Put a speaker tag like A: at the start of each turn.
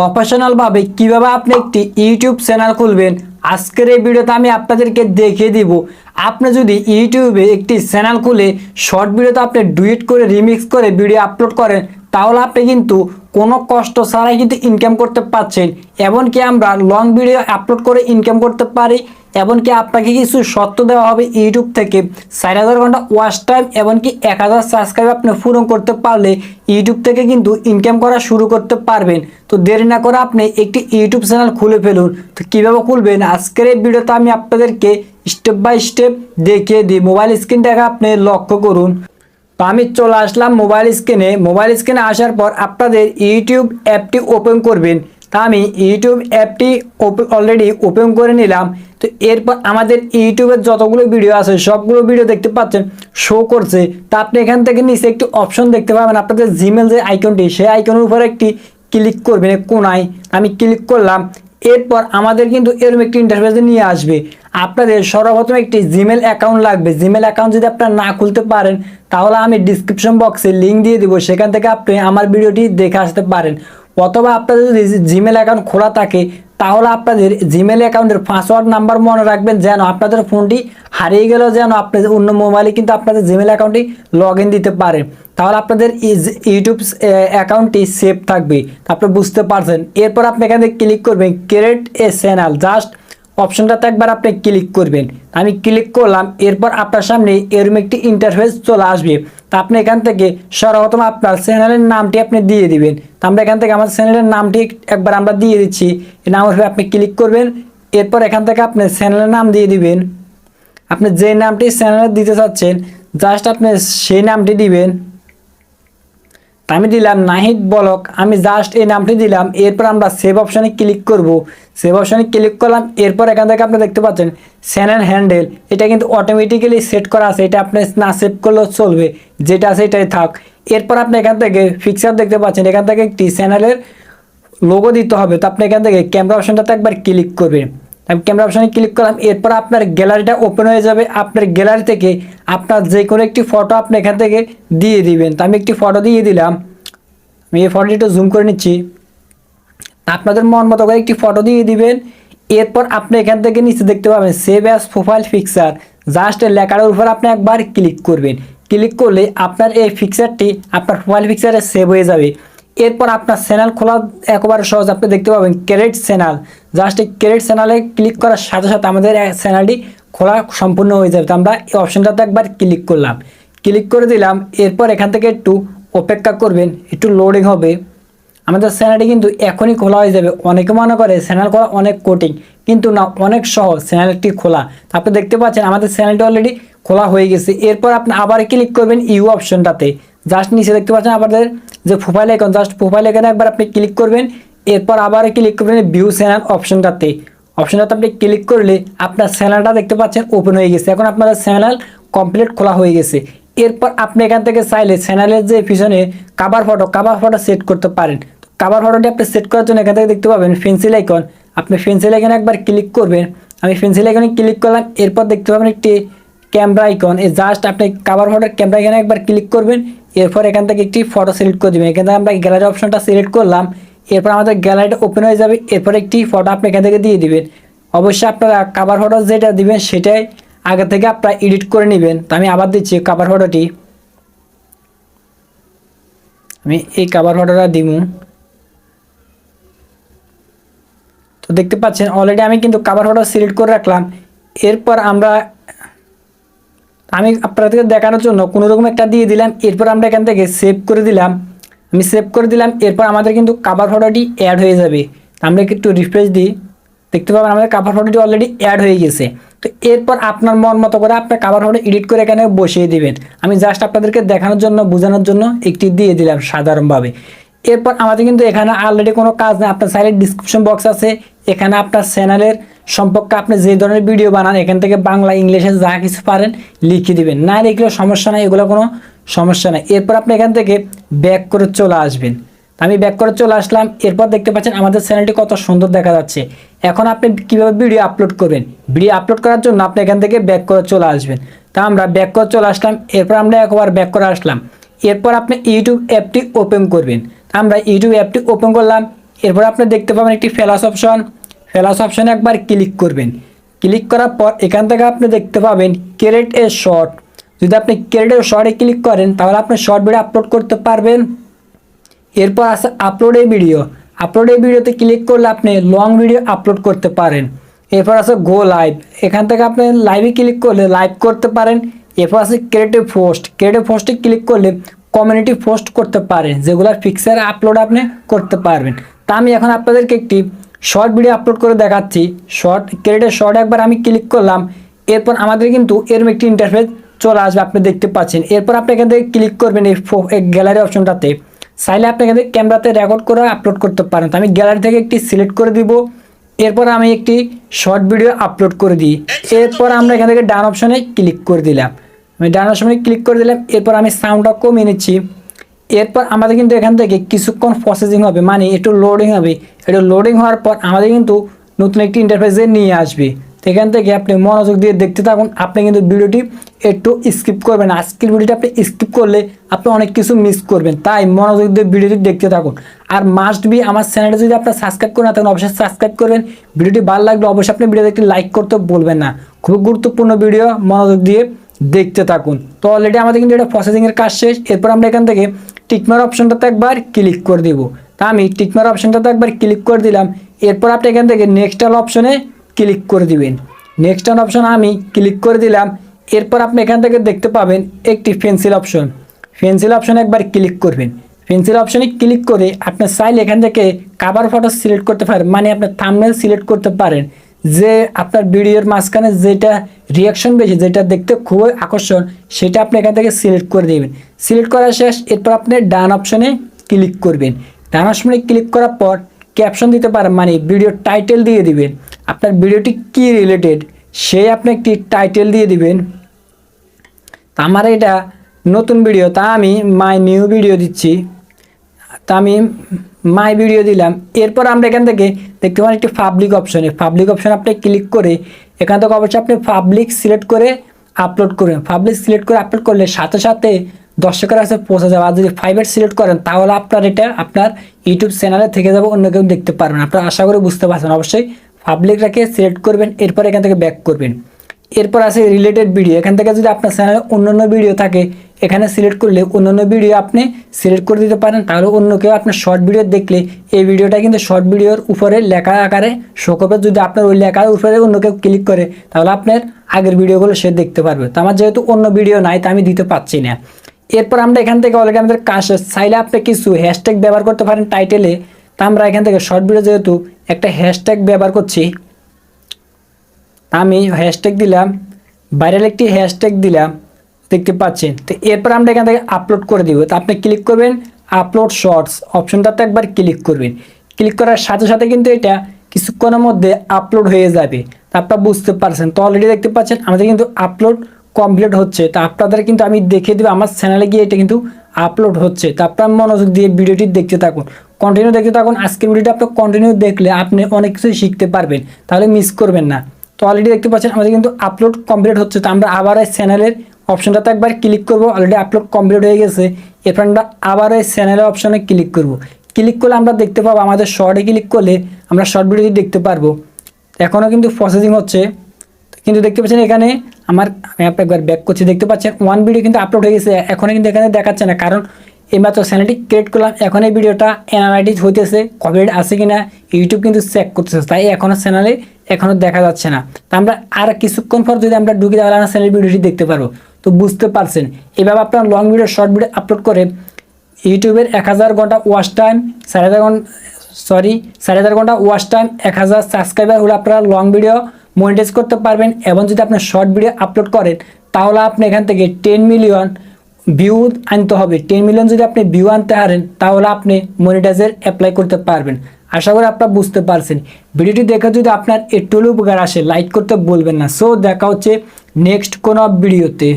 A: প্রফেশনালভাবে কীভাবে আপনি একটি ইউটিউব চ্যানেল খুলবেন, আজকের এই ভিডিওতে আমি আপনাদেরকে দেখিয়ে দিব। আপনি যদি ইউটিউবে একটি চ্যানেল খুলে, শর্ট ভিডিওতে আপনি ডুয়েট করে রিমিক্স করে ভিডিও আপলোড করেন, তাহলে আপনি কিন্তু কোনো কষ্ট ছাড়াই কিন্তু ইনকাম করতে পারছেন। এমনকি আমরা লং ভিডিও আপলোড করে ইনকাম করতে পারি। এমনকি আপনাকে কিছু সত্য দেওয়া হবে ইউটিউব থেকে। চার হাজার ঘণ্টা ওয়াচ টাইম এমনকি এক হাজার সাবস্ক্রাইব আপনি পূরণ করতে পারলে ইউটিউব থেকে কিন্তু ইনকাম করা শুরু করতে পারবেন। তো দেরি না করে আপনি একটি ইউটিউব চ্যানেল খুলে ফেলুন। তো কীভাবে খুলবেন? আজকের এই ভিডিওতে আমি আপনাদেরকে স্টেপ বাই স্টেপ দেখিয়ে দিই। মোবাইল স্ক্রিনটাকে আপনি লক্ষ্য করুন। তো আমি চলে আসলাম মোবাইল স্ক্রিনে মোবাইল স্ক্রিনে আসার পর আপনাদের ইউটিউব অ্যাপটি ওপেন করবেন। তা আমি ইউটিউব অ্যাপটি অলরেডি ওপেন করে নিলাম। তো এরপর আমাদের ইউটিউবের যতগুলো ভিডিও আছে, সবগুলো ভিডিও দেখতে পাচ্ছেন শো করছে। তা আপনি এখান থেকে নিচে একটি অপশন দেখতে পাবেন। আপনাদের জিমেল যে আইকনটি সেই আইকনের উপর একটি ক্লিক করবেন, কোনায়। আমি ক্লিক করলাম। এরপর আমাদের কিন্তু এরকম একটি ইন্টারফেসে নিয়ে আসবে। আপনাদের সর্বপ্রথম একটি জিমেল অ্যাকাউন্ট লাগবে। জিমেল অ্যাকাউন্ট যদি আপনারা না খুলতে পারেন, তাহলে আমি ডিসক্রিপশন বক্সে লিঙ্ক দিয়ে দিব। সেখান থেকে আপনি আমার ভিডিওটি দেখে আসতে পারেন। অথবা আপনাদের যদি জিমেল অ্যাকাউন্ট খোলা থাকে, তাহলে আপনাদের জিমেল অ্যাকাউন্টের পাসওয়ার্ড নাম্বার মনে রাখবেন যেন আপনাদের ফোনটি হারিয়ে গেলেও যেন আপনাদের অন্য মোবাইলে কিন্তু আপনাদের জিমেল অ্যাকাউন্টটি লগ দিতে পারেন তাহলে আপনাদের ইউটিউব অ্যাকাউন্টটি সেভ থাকবে। আপনি বুঝতে পারছেন। এরপর আপনি এখানে ক্লিক করবেন ক্রিয়েট এ চ্যানেল জাস্ট অপশনটাতে একবার আপনি ক্লিক করবেন। আমি ক্লিক করলাম, এরপর আপনার সামনে এরকম একটি ইন্টারফেস চলে আসবে। তা আপনি এখান থেকে সর্বপ্রথম আপনার চ্যানেলের নামটি আপনি দিয়ে দিবেন। তা আমরা এখান থেকে আমার চ্যানেলের নামটি একবার আমরা দিয়ে দিচ্ছি। এই নামের উপরে আপনি ক্লিক করবেন। এরপর এখান থেকে আপনি চ্যানেলের নাম দিয়ে দিবেন। আপনি যে নামটি চ্যানেলে দিতে চাচ্ছেন জাস্ট আপনি সেই নামটি দিবেন। তা আমি দিলাম, নাহিদ বলক, আমি জাস্ট এই নামটি দিলাম, এরপর আমরা সেভ অপশানে ক্লিক করব। সেভ অপশানে ক্লিক করলাম, এরপর এখান থেকে আপনি দেখতে পাচ্ছেন চ্যানেল হ্যান্ডেল এটা কিন্তু অটোমেটিক্যালি সেট করা আছে, এটা আপনি না সেভ করলেও চলবে, যেটা আছে এটাই থাক। এরপর আপনি এখান থেকে ফিক্সার দেখতে পাচ্ছেন, এখান থেকে একটি চ্যানেলের লোগো দিতে হবে, তো আপনি এখান থেকে ক্যামেরা অপশনটাতে একবার ক্লিক করবেন। আমি ক্যামেরা অপশনে ক্লিক করলাম, এরপর আপনার গ্যালারিটা ওপেন হয়ে যাবে। আপনার গ্যালারি থেকে আপনার যে কোনো একটি ফটো আপনি এখান থেকে দিয়ে দিবেন। তো আমি একটি ফটো দিয়ে দিলাম। আমি এই ফটোটি একটু জুম করে নিচ্ছি। আপনাদের মন মতো করে একটি ফটো দিয়ে দিবেন। এরপর আপনি এখান থেকে নিচে দেখতে পাবেন save as profile picture just লেখার উপর আপনি একবার ক্লিক করবেন। ক্লিক করলে আপনার এই পিকচারটি আপনার প্রোফাইল পিকচারে সেভ হয়ে যাবে। এরপর আপনার চ্যানেল খোলা একেবারে সহজ। আপনি দেখতে পাবেন ক্রেডিট চ্যানেল। জাস্ট এই ক্রেডিট চ্যানেলে ক্লিক করার সাথে সাথে আমাদের চ্যানেলটি খোলা সম্পূর্ণ হয়ে যাবে। তো আমরা এই অপশনটাতে একবার ক্লিক করলাম। ক্লিক করে দিলাম। এরপর এখান থেকে একটু অপেক্ষা করবেন। একটু লোডিং হবে। আমাদের চ্যানেলটি কিন্তু এখনই খোলা হয়ে যাবে। অনেকে মনে করে চ্যানেল খোলা অনেক কঠিন, কিন্তু না, অনেক সহজ চ্যানেলটি খোলা। আপনি দেখতে পাচ্ছেন আমাদের চ্যানেলটি অলরেডি খোলা হয়ে গেছে। এরপর আপনি আবার ক্লিক করবেন ইউ অপশনটাতে। জাস্ট নিচে দেখতে পাচ্ছেন আমাদের যে প্রোফাইল আইকন জাস্ট প্রোফাইল আইকনে একবার আপনি ক্লিক করবেন, এরপর আবার ক্লিক করবেন ভিউ চ্যানেল অপশনটাতে অপশনটাতে আপনি ক্লিক করলে আপনার চ্যানেলটা দেখতে পাচ্ছেন ওপেন হয়ে গেছে। এখন আপনাদের চ্যানেল কমপ্লিট খোলা হয়ে গেছে। এরপর আপনি এখান থেকে চাইলে চ্যানেলের যে পিছনে cover photo cover photo set করতে পারেন। কাভার ফটোটি আপনি সেট করার জন্য এখান থেকে দেখতে পাবেন পেন্সিল আইকন আপনি পেন্সিল আইকনে একবার ক্লিক করবেন। আমি পেন্সিল আইকনে ক্লিক করলাম, এরপর দেখতে পাবেন একটি ক্যামেরা আইকন এই জাস্ট আপনি কাভার ফটোর ক্যামেরা আইকনে একবার ক্লিক করবেন, এরপর এখান থেকে একটি ফটো সিলেক্ট করে দেবেন। এখান থেকে আমরা গ্যালারি অপশনটা সিলেক্ট করলাম, এরপর আমাদের গ্যালারিটা ওপেন হয়ে যাবে, এরপর একটি ফটো আপনি এখান থেকে দিয়ে দিবেন। অবশ্যই আপনারা কাভার ফটো যেটা দিবেন সেটাই আগে থেকে আপনারা এডিট করে নেবেন। তো আমি আবার দিচ্ছি কাভার ফটোটি আমি এই কাভার ফটোটা দিব। তো দেখতে পাচ্ছেন অলরেডি আমি কিন্তু কাভার ফটো সিলেক্ট করে রাখলাম। এরপর আমরা আমি আপনাদেরকে দেখানোর জন্য কোনো রকম একটা দিয়ে দিলাম, এরপর আমরা এখান থেকে সেভ করে দিলাম। আমি সেভ করে দিলাম, এরপর আমাদের কিন্তু কাভার ফটোটি অ্যাড হয়ে যাবে। আমরা একটু রিফ্রেশ দিই। দেখতে পাবেন আমাদের কাভার ফটোটি অলরেডি অ্যাড হয়ে গেছে। তো এরপর আপনার মন মতো করে আপনার কাভার ফটো এডিট করে এখানে বসিয়ে দিবেন। আমি জাস্ট আপনাদেরকে দেখানোর জন্য, বোঝানোর জন্য একটি দিয়ে দিলাম সাধারণভাবে। এরপর আমাদের কিন্তু এখানে অলরেডি কোনো কাজ নেই। আপনার সাইডের ডিসক্রিপশন বক্স আছে। এখানে আপনার চ্যানেলের সম্পর্কে আপনি যে ধরনের ভিডিও বানান, এখান থেকে বাংলা, ইংলিশে যা কিছু পারেন, লিখে দিবেন। না লিখলেও সমস্যা নাই, এগুলো কোনো সমস্যা নাই। এরপর আপনি এখান থেকে ব্যাক করে চলে আসবেন। আমি ব্যাক করে চলে আসলাম। এরপর দেখতে পাচ্ছেন আমাদের চ্যানেলটি কত সুন্দর দেখা যাচ্ছে। এখন আপনি কীভাবে ভিডিও আপলোড করবেন? ভিডিও আপলোড করার জন্য আপনি এখান থেকে ব্যাক করে চলে আসবেন। তা আমরা ব্যাক করে চলে আসলাম। এরপর আমরা একবার ব্যাক করে আসলাম। এরপর আপনি ইউটিউব অ্যাপটি ওপেন করবেন। আমরা ইউটিউব অ্যাপটি ওপেন করলাম। এরপর আপনি দেখতে পাবেন একটি ফেলাস অপশন ফেলাস অপশনে একবার ক্লিক করবেন। ক্লিক করার পর এখান থেকে আপনি দেখতে পাবেন ক্রিয়েট এ শর্ট যদি আপনি ক্রিয়েট এ শর্টে ক্লিক করেন, তাহলে আপনি শর্ট ভিডিও আপলোড করতে পারবেন। এরপর আছে upload a video upload a ভিডিওতে ক্লিক করলে আপনি লং ভিডিও আপলোড করতে পারেন। এরপর আছে গো লাইভ এখান থেকে আপনি লাইভে ক্লিক করলে লাইভ করতে পারেন। এরপর আছে ক্রিয়েটিভ পোস্ট ক্রিয়েটিভ পোস্টে ক্লিক করলে কমিউনিটি পোস্ট করতে পারেন যেগুলোর পিকচার আপলোড আপনি করতে পারবেন। তা আমি এখন আপনাদেরকে একটি শর্ট ভিডিও আপলোড করে দেখাচ্ছি। শর্ট ক্রিয়েটিভ শর্ট একবার আমি ক্লিক করলাম এরপর আমাদের কিন্তু এরম একটি ইন্টারফেস চলে আসবে আপনি দেখতে পাচ্ছেন। এরপর আপনি এখান থেকে ক্লিক করবেন এই গ্যালারি অপশনটাতে চাইলে আপনি এখান থেকে ক্যামেরাতে রেকর্ড করে আপলোড করতে পারেন। তো আমি গ্যালারি থেকে একটি সিলেক্ট করে দিব। এরপর আমি একটি শর্ট ভিডিও আপলোড করে দিই। এরপর আমরা এখান থেকে ডান অপশনে ক্লিক করে দিলাম। আমি ডান অপশনে ক্লিক করে দিলাম, এরপর আমি সাউন্ডটা কমিয়ে নিচ্ছি। এরপর আমাদের কিন্তু এখান থেকে কিছুক্ষণ প্রসেসিং হবে মানে একটু লোডিং হবে। একটু লোডিং হওয়ার পর আমাদের কিন্তু নতুন একটি ইন্টারফেসে নিয়ে আসবে। তো এখান থেকে আপনি মনোযোগ দিয়ে দেখতে থাকুন, আপনি কিন্তু ভিডিওটি একটু স্কিপ করবেন আজকের ভিডিওটি আপনি স্কিপ করলে আপনি অনেক কিছু মিস করবেন। তাই মনোযোগ দিয়ে ভিডিওটি দেখতে থাকুন। আর মাস্ট বি আমার চ্যানেলটা যদি আপনার সাবস্ক্রাইব করেন তখন অবশ্যই সাবস্ক্রাইব করবেন। ভিডিওটি ভালো লাগলে অবশ্যই আপনি ভিডিওতে একটি লাইক করতে বলবেন না। খুব গুরুত্বপূর্ণ ভিডিও মনোযোগ দিয়ে দেখতে থাকুন। তো অলরেডি আমাদের কিন্তু এটা প্রসেসিংয়ের কাজ শেষ। এরপর আমরা এখান থেকে টিকমার অপশনটাতে একবার ক্লিক করে দিব। তা আমি টিকমার অপশনটাতে একবার ক্লিক করে দিলাম। এরপর আপনি এখান থেকে নেক্সট অল অপশনে ক্লিক করে দিবেন। নেক্সট অন অপশন আমি ক্লিক করে দিলাম। এরপর আপনি এখান থেকে দেখতে পাবেন একটি পেন্সিল অপশন পেন্সিল অপশনে একবার ক্লিক করবেন। পেন্সিল অপশনে ক্লিক করে আপনি চাইলে এখান থেকে কাভার ফটো সিলেক্ট করতে পারেন। মানে আপনি থামনেল সিলেক্ট করতে পারেন। যে আপনার ভিডিওর মাঝখানে যেটা রিয়াকশন বেশি, যেটা দেখতে খুবই আকর্ষণ, সেটা আপনি এখান থেকে সিলেক্ট করে দেবেন। সিলেক্ট করা শেষ, এরপর আপনি ডান অপশনে ক্লিক করবেন। ডান অপশনে ক্লিক করার পর ক্যাপশন দিতে পারেন মানে ভিডিও টাইটেল দিয়ে দিবেন। আপনার ভিডিওটি কি রিলেটেড সেই আপনি একটি টাইটেল দিয়ে দিবেন। তা আমার এটা নতুন ভিডিও তা আমি মাই নিউ ভিডিও দিচ্ছি। তা আমি মাই ভিডিও দিলাম। এরপর আমরা এখান থেকে দেখতে পারেন একটি পাবলিক অপশনে পাবলিক অপশন আপনি ক্লিক করে এখান থেকে অবশ্যই আপনি পাবলিক সিলেক্ট করে আপলোড করবেন পাবলিক সিলেক্ট করে আপলোড করলে সাথে সাথে দর্শকের কাছে পৌঁছে যাবে। আর যদি ফাইভের সিলেক্ট করেন, তাহলে আপনার এটা আপনার ইউটিউব চ্যানেলে থেকে যাবে, অন্য কেউ দেখতে পারবেন আপনার আশা করে বুঝতে পারছেন। অবশ্যই পাবলিক রেখে সিলেক্ট করবেন, এরপর এখান থেকে ব্যাক করবেন। এরপর আছে রিলেটেড ভিডিও এখান থেকে যদি আপনার চ্যানেলে অন্য ভিডিও থাকে এখানে সিলেক্ট করলে অন্যান্য ভিডিও আপনি সিলেক্ট করে দিতে পারেন। তাহলে অন্য কেউ আপনার শর্ট ভিডিও দেখলে এই ভিডিওটা কিন্তু শর্ট ভিডিওর উপরে লেখা আকারে শো করবে। যদি আপনার ওই লেখার উপরে অন্য কেউ ক্লিক করে, তাহলে আপনার আগের ভিডিওগুলো সে দেখতে পারবে। তো আমার যেহেতু অন্য ভিডিও নাই, তা আমি দিতে পারছি না। এরপর আমরা এখান থেকে অলরেডি আমাদের কাজ চাইলে আপনি কিছু হ্যাশট্যাগ ব্যবহার করতে পারেন টাইটেলে তা আমরা এখান থেকে শর্ট ভিডিও যেহেতু একটা হ্যাশট্যাগ ব্যবহার করছি আমি হ্যাশট্যাগ দিলাম। ভাইরাল একটি হ্যাশট্যাগ দিলাম। দেখতে পাচ্ছেন। তো এরপর আমরা এখান থেকে আপলোড করে দিব। তো আপনি ক্লিক করবেন আপলোড শর্টস অপশনটাতে একবার ক্লিক করবেন। ক্লিক করার সাথে সাথে কিন্তু এটা কিছুক্ষণের মধ্যে আপলোড হয়ে যাবে। তা আপনারা বুঝতে পারছেন। তো অলরেডি দেখতে পাচ্ছেন, আমাদের কিন্তু আপলোড কমপ্লিট হচ্ছে। তা আপনাদের কিন্তু আমি দেখিয়ে দেবো, আমার চ্যানেলে গিয়ে এটা কিন্তু আপলোড হচ্ছে। তা আপনার মনোযোগ দিয়ে ভিডিওটি দেখতে থাকুন। কন্টিনিউ দেখতে থাকুন। আজকের ভিডিওটা আপনি কন্টিনিউ দেখলে আপনি অনেক কিছু শিখতে পারবেন। তাহলে মিস করবেন না। তো অলরেডি দেখতে পাচ্ছেন, আমাদের কিন্তু আপলোড কমপ্লিট হচ্ছে। তো আমরা আবার চ্যানেলের অপশনটাতে একবার ক্লিক করব অলরেডি আপলোড কমপ্লিট হয়ে গেছে। এরপর আমরা আবার এই চ্যানেলের অপশনে ক্লিক করব। ক্লিক করলে আমরা দেখতে পাবো, আমাদের শর্টে ক্লিক করলে আমরা শর্ট ভিডিওটি দেখতে পারব। এখনও কিন্তু প্রসেসিং হচ্ছে। কিন্তু দেখতে পাচ্ছেন এখানে আমার, আমি একবার ব্যাক করছি, দেখতে পাচ্ছেন ওয়ান ভিডিও কিন্তু আপলোড হয়ে গেছে। এখনও কিন্তু এখানে দেখাচ্ছে না, কারণ এইমাত্র চ্যানেলটি ক্রিয়েট করলাম, এখন এই ভিডিওটা অ্যানালাইটিস হইতেছে কপিরাইট আছে কি না ইউটিউব কিন্তু চেক করতেছে, তাই এখনও চ্যানেলে এখনও দেখা যাচ্ছে না। তা আমরা আর কিছুক্ষণ পর যদি আমরা ঢুকে তাহলে আমার চ্যানেল ভিডিওটি দেখতে পারব। তো বুঝতে পারছেন। এভাবে আপনার long video short video upload করে ইউটিউবের এক হাজার ঘণ্টা ওয়াচ টাইম চার হাজার ঘণ্টা সরি চার হাজার ঘণ্টা ওয়াচ টাইম এক হাজার সাবস্ক্রাইবার হলে আপনারা লং ভিডিও মনিটাইজ করতে পারবেন এবং যদি আপনি শর্ট ভিডিও আপলোড করেন, তাহলে আপনি এখান থেকে টেন মিলিয়ন ভিউ আনতে হবে। টেন মিলিয়ন যদি আপনি ভিউ আনতে পারেন তাহলে আপনি মনিটাইজের অ্যাপ্লাই করতে পারবেন। আশা করি আপনারা বুঝতে পারছেন। ভিডিওটি দেখে যদি আপনার একটু উপকার আসে লাইক করতে বলবেন না। সো দেখা হচ্ছে নেক্সট কোনো ভিডিওতে